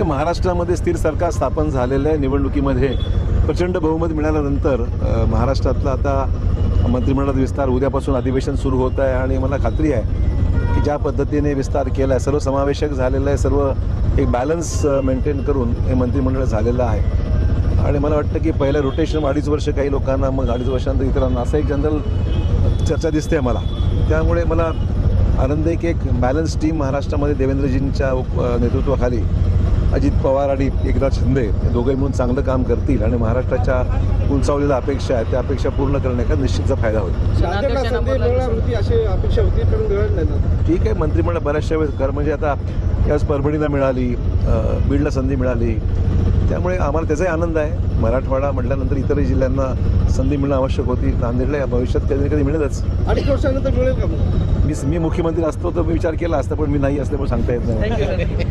की महाराष्ट्रामध्ये स्थिर सरकार स्थापन झालेलं आहे निवडणुकीमध्ये. प्रचंड बहुमत मिळाल्यानंतर महाराष्ट्रातला आता मंत्रिमंडळात विस्तार उद्यापासून अधिवेशन सुरू होत आहे आणि मला खात्री आहे की ज्या पद्धतीने विस्तार केला आहे सर्वसमावेशक झालेलं आहे सर्व एक बॅलन्स मेंटेन करून हे मंत्रिमंडळ झालेलं आहे. आणि मला वाटतं की पहिलं रोटेशन अडीच वर्ष काही लोकांना मग अडीच वर्षांत इतरांना असं एक जनरल चर्चा दिसते आहे मला. त्यामुळे मला आनंद आहे की एक बॅलन्स टीम महाराष्ट्रामध्ये देवेंद्रजींच्या नेतृत्वाखाली अजित पवार आणि एकनाथ शिंदे हे दोघे मिळून चांगलं काम करतील आणि महाराष्ट्राच्या उंचावलेल्या अपेक्षा आहेत त्या अपेक्षा पूर्ण करण्याचा निश्चितचा फायदा होईल. ठीक आहे मंत्रिमंडळ बऱ्याचशा वेळेस कर म्हणजे आता यावेळेस परभणीला मिळाली बीडला संधी मिळाली. त्यामुळे आम्हाला त्याचाही आनंद आहे. मराठवाडा म्हटल्यानंतर इतरही जिल्ह्यांना संधी मिळणं आवश्यक होती. नांदेडला या भविष्यात कधी ना कधी मिळेलच. अडीच वर्षानंतर मिळेल का मी मी मुख्यमंत्री असतो तर मी विचार केला असता पण मी नाही असल्यामुळे सांगता येत नाही.